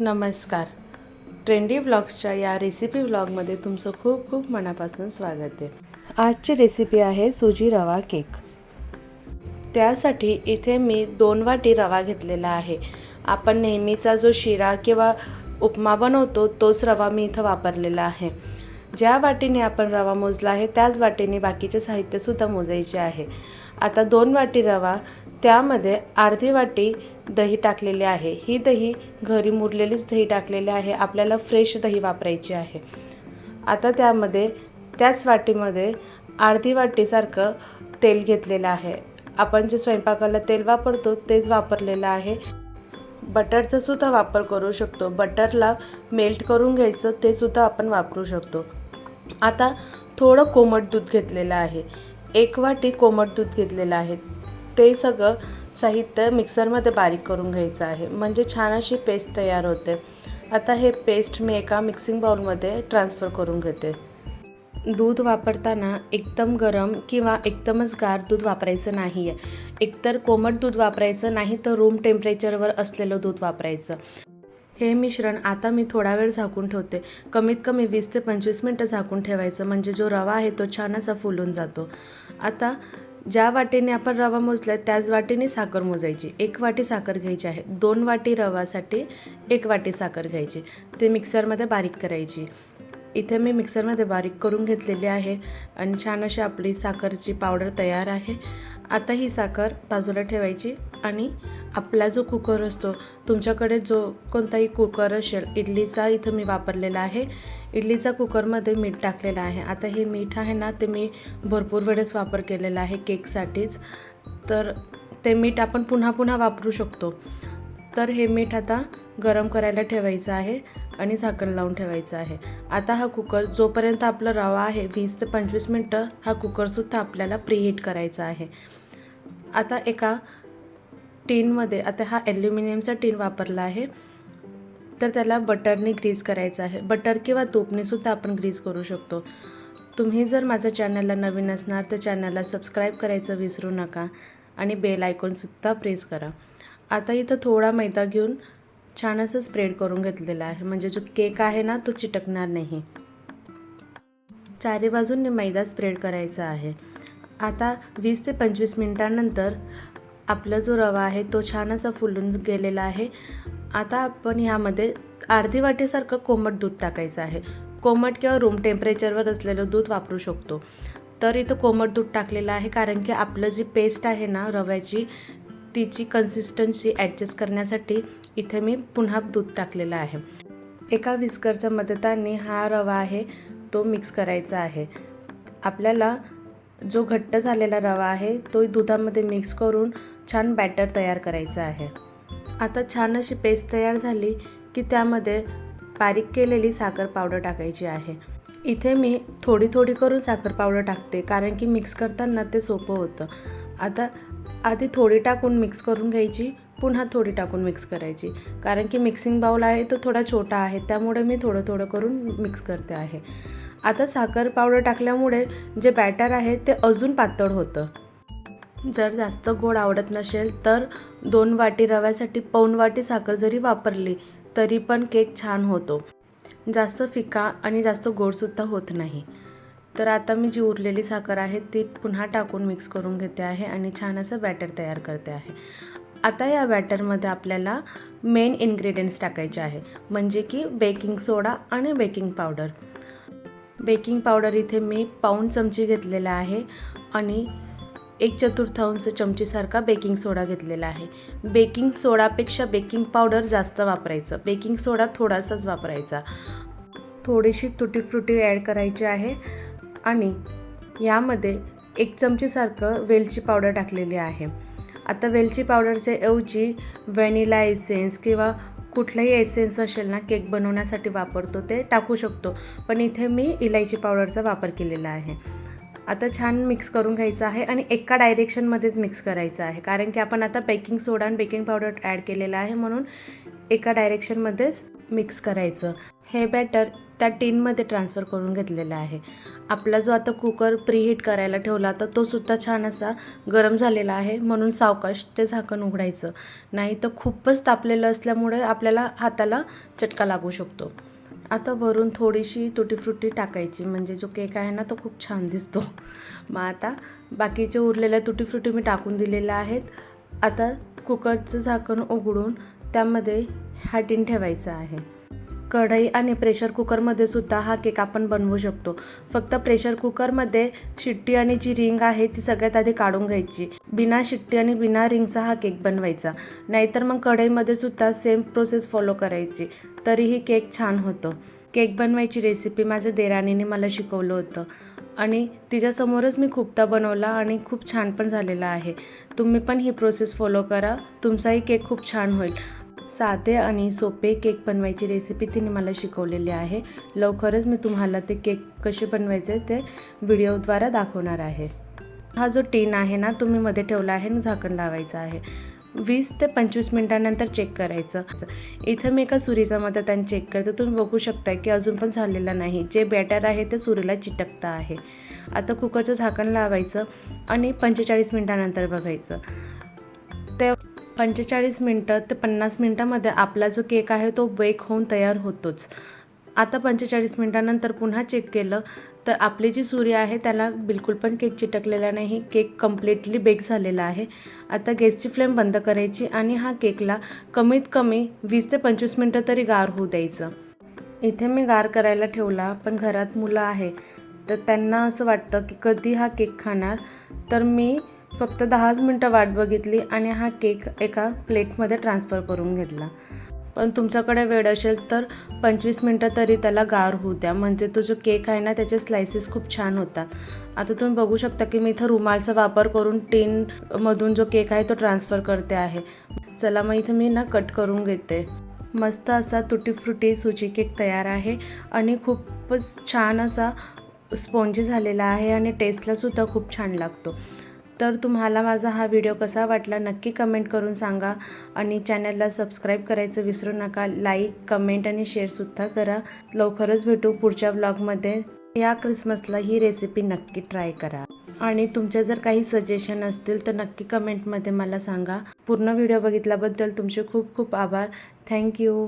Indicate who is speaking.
Speaker 1: नमस्कार. ट्रेंडी व्लॉग्सच्या या रेसिपी व्लॉगमध्ये तुमचं खूप खूप मनापासून स्वागत आहे. आजची रेसिपी आहे सुजी रवा केक. त्यासाठी इथे मी दोन वाटी रवा घेतलेला आहे. आपण नेहमीचा जो शिरा किंवा उपमा बनवतो तोच रवा मी इथं वापरलेला आहे. ज्या वाटीने आपण रवा मोजला आहे त्याच वाटीने बाकीचे साहित्यसुद्धा मोजायचे आहे. आता दोन वाटी रवा त्यामध्ये अर्धी वाटी दही टाकलेले आहे. ही दही घरी मुरलेलीच दही टाकलेली आहे. आपल्याला फ्रेश दही वापरायची आहे. आता त्यामध्ये त्याच वाटीमध्ये अर्धी वाटीसारखं तेल घेतलेलं आहे. आपण जे स्वयंपाकाला तेल वापरतो तेच वापरलेलं आहे. बटरचा सुद्धा वापर करू शकतो. बटरला मेल्ट करून घ्यायचं ते सुद्धा आपण वापरू शकतो. आता थोडं कोमट दूध घेतलेलं आहे. एक वाटी कोमट दूध घेतलेलं आहे. ते सगळं साहित्य मिक्सरमध्ये बारीक करून घ्यायचं आहे. म्हणजे छान अशी पेस्ट तयार होते. आता हे पेस्ट मी एका मिक्सिंग बाउलमध्ये ट्रान्सफर करून घेते. दूध वापरताना एकदम गरम किंवा एकदमच गार दूध वापरायचं नाही आहे एकतर कोमट दूध वापरायचं नाही तर रूम टेम्परेचरवर असलेलं दूध वापरायचं. हे मिश्रण आता मी थोडा वेळ झाकून ठेवते. कमीत कमी वीस ते पंचवीस मिनटं झाकून ठेवायचं. म्हणजे जो रवा आहे तो छान असा फुलून जातो. आता ज्या वाटेने आपण रवा मोजला त्याच वाटेने साखर मोजायची. एक वाटी साखर घ्यायची आहे. दोन वाटी रवासाठी एक वाटी साखर घ्यायची. ते मिक्सरमध्ये बारीक करायची. इथे मी मिक्सरमध्ये बारीक करून घेतलेली आहे आणि छान अशी आपली साखरची पावडर तयार आहे. आता ही साखर बाजूला ठेवायची आणि आपला जो कुकर असतो तुमच्याकडे जो कोणताही कुकर असेल इडलीचा इथं मी वापरलेला आहे. इडलीचा कुकरमध्ये मीठ टाकलेलं आहे. आता हे मीठ आहे ना ते मी भरपूर वेळेस वापर केलेला आहे केकसाठीच. तर ते मीठ आपण पुन्हा पुन्हा वापरू शकतो. तर हे मीठ आता गरम करायला ठेवायचं आहे आणि झाकण लावून ठेवायचं आहे. आता हा कुकर जोपर्यंत आपला रवा आहे वीस ते पंचवीस मिनटं हा कुकरसुद्धा आपल्याला प्रीहीट करायचा आहे. आता एका टीनमध्ये आता हा ॲल्युमिनियमचा टीन वापरला आहे तर त्याला बटरने ग्रीज करायचं आहे. बटर किंवा तूपनेसुद्धा आपण ग्रीज करू शकतो. तुम्ही जर माझ्या चॅनलला नवीन असणार तर चॅनलला सबस्क्राईब करायचं विसरू नका आणि बेल आयकॉनसुद्धा प्रेस करा. आता इथं थोडा मैदा घेऊन छान असं स्प्रेड करून घेतलेला आहे. म्हणजे जो केक आहे ना तो चिटकणार नाही. चारी बाजूंनी मैदा स्प्रेड करायचा आहे. आता वीस ते पंचवीस मिनटानंतर आपला जो रवा आहे तो छान असा फुलून गेलेला आहे. आता आपण ह्यामध्ये अर्धी वाटीसारखं कोमट दूध टाकायचं आहे. कोमट किंवा रूम टेम्परेचरवर असलेलं दूध वापरू शकतो. तर इथं कोमट दूध टाकलेलं आहे कारण की आपलं जी पेस्ट आहे ना रव्याची तिची कन्सिस्टन्सी ॲडजस्ट करण्यासाठी इथे मी पुन्हा दूध टाकलेलं आहे. एका विस्करच्या मदताने हा रवा आहे तो मिक्स करायचा आहे. आपल्याला जो घट्ट झालेला रवा आहे तो दुधामध्ये मिक्स करून छान बॅटर तयार करायचं आहे. आता छान अशी पेस्ट तयार झाली की त्यामध्ये बारीक केलेली साखर पावडर टाकायची आहे. इथे मी थोडी थोडी करून साखर पावडर टाकते कारण की मिक्स करताना ते सोपं होतं. आता आधी थोडी टाकून मिक्स करून घ्यायची पुन्हा थोडी टाकून मिक्स करायची. कारण की मिक्सिंग बाऊल आहे तो थोडा छोटा आहे त्यामुळे मी थोडं थोडं करून मिक्स करते आहे. आता साखर पावडर टाकल्यामुळे जे बॅटर आहे ते अजून पातळ होतं. जर जास्त गोड आवडत नसेल तर दोन वाटी रव्यासाठी पाऊण वाटी साखर जरी वापरली तरी पण केक छान होतो. जास्त फिका आणि जास्त गोडसुद्धा होत नाही. तर आता मी जी उरलेली साखर आहे ती पुन्हा टाकून मिक्स करून घेते आहे आणि छान असं बॅटर तयार करते आहे. आता या बॅटरमध्ये आपल्याला मेन इन्ग्रेडियंट्स टाकायचे आहे म्हणजे की बेकिंग सोडा आणि बेकिंग पावडर बेकिंग पावडर इथे मी पाऊण चमची घेतलेला आहे आणि एक चतुर्थांश चमचीसारखा बेकिंग सोडा घेतलेला आहे. बेकिंग सोडापेक्षा बेकिंग पावडर जास्त वापरायचं. बेकिंग सोडा थोडासाच वापरायचा. थोडीशी तुटी फ्रुटी ॲड करायची आहे आणि यामध्ये एक चमचीसारखं वेलची पावडर टाकलेली आहे. आता वेलची पावडरच्या ऐवजी व्हॅनिला एसेन्स किंवा कुठलाही एसेन्स असेल ना केक बनवण्यासाठी वापरतो ते टाकू शकतो. पण इथे मी इलायची पावडरचा वापर केलेला आहे. आता छान मिक्स करून घ्यायचं आहे आणि एका डायरेक्शनमध्येच मिक्स करायचं आहे. कारण की आपण आता बेकिंग सोडा आणि बेकिंग पावडर ॲड केलेला आहे म्हणून एका डायरेक्शनमध्येच मिक्स करायचं. हे बॅटर त्या टीनमध्ये ट्रान्सफर करून घेतलेलं आहे. आपला जो आता कुकर प्रीहीट करायला ठेवला तर तो सुद्धा छान असा गरम झालेला आहे म्हणून सावकाश ते झाकण उघडायचं. नाही तर खूपच तापलेलं असल्यामुळे आपल्याला हाताला चटका लागू शकतो. आता वरून थोडीशी तुटी फ्रुटी टाकायची. म्हणजे जो केक आहे ना तो खूप छान दिसतो. मग आता बाकीचे उरलेल्या तुटी फ्रुटी मी टाकून दिलेल्या आहेत. आता कुकरचं झाकण उघडून त्यामध्ये हा टीन ठेवायचा आहे. कढई आणि प्रेशर कुकरमध्ये सुद्धा हा केक आपण बनवू शकतो. फक्त प्रेशर कुकरमध्ये शिट्टी आणि जी रिंग आहे ती सगळ्यात आधी काढून घ्यायची. बिना शिट्टी आणि बिना रिंगचा हा केक बनवायचा. नाहीतर मग कढईमध्ये सुद्धा सेम प्रोसेस फॉलो करायची. तरीही केक छान होतो. केक बनवायची रेसिपी माझ्या देराणीने मला शिकवलं होतं. आणि तिच्यासमोरच मी खूपदा बनवला आणि खूप छान पण झालेला आहे. तुम्ही पण ही प्रोसेस फॉलो करा. तुमचाही केक खूप छान होईल. साधे आणि सोपे केक बनवायची रेसिपी तिने मला शिकवलेली आहे. लवकरच मी तुम्हाला ते केक कसे बनवायचे ते व्हिडिओद्वारा दाखवणार आहे. हा जो टीन आहे ना तुम्ही मध्ये ठेवला आहे आणि झाकण लावायचं आहे. वीस ते पंचवीस मिनटानंतर चेक करायचं. इथं मी एका सुरीचा मदताने चेक करते. तुम्ही बघू शकता की अजून पण झालेलं नाही. जे बॅटर आहे ते सुरीला चिटकतं आहे. आता कुकरचं झाकण लावायचं आणि पंचेचाळीस मिनटानंतर बघायचं. ते पंचेचाळीस मिनटं ते पन्नास मिनटामध्ये आपला जो केक आहे तो बेक होऊन तयार होतोच. आता पंचेचाळीस मिनटानंतर पुन्हा चेक केलं तर आपली जी सूर्य आहे त्याला बिलकुल पण केक चिटकलेला नाही केक कम्प्लिटली बेक झालेला आहे. आता गॅसची फ्लेम बंद करायची आणि हा केकला कमीत कमी वीस ते पंचवीस मिनटं तरी गार होऊ द्यायचं. इथे मी गार करायला ठेवला पण घरात मुलं आहे तर त्यांना असं वाटतं की कधी हा केक खाणार? तर मी फक्त दहाच मिनटं वाट बघितली आणि हा केक एका प्लेटमध्ये ट्रान्सफर करून घेतला. पण तुमच्याकडे वेळ असेल तर पंचवीस मिनटं तरी त्याला गार होऊ द्या. म्हणजे तो जो केक आहे ना त्याचे स्लायसेस खूप छान होतात. आता तुम्ही बघू शकता की मी इथं रुमालचा वापर करून टीनमधून जो केक आहे तो ट्रान्सफर करते आहे. चला मग इथं मी ना कट करून घेते. मस्त असा तुटी फ्रुटी सुजी केक तयार आहे आणि खूपच छान असा स्पॉन्जी झालेला आहे आणि टेस्टलासुद्धा खूप छान लागतो. तर तुम्हाला माझा हा व्हिडिओ कसा वाटला नक्की कमेंट करून सांगा आणि चॅनलला सबस्क्राईब करायचं विसरू नका. लाईक कमेंट आणि शेअरसुद्धा करा. लवकरच भेटू पुढच्या ब्लॉगमध्ये. या क्रिसमसला ही रेसिपी नक्की ट्राय करा. आणि तुमच्या जर काही सजेशन असतील तर नक्की कमेंटमध्ये मला सांगा. पूर्ण व्हिडिओ बघितल्याबद्दल तुमचे खूप खूप आभार. थँक्यू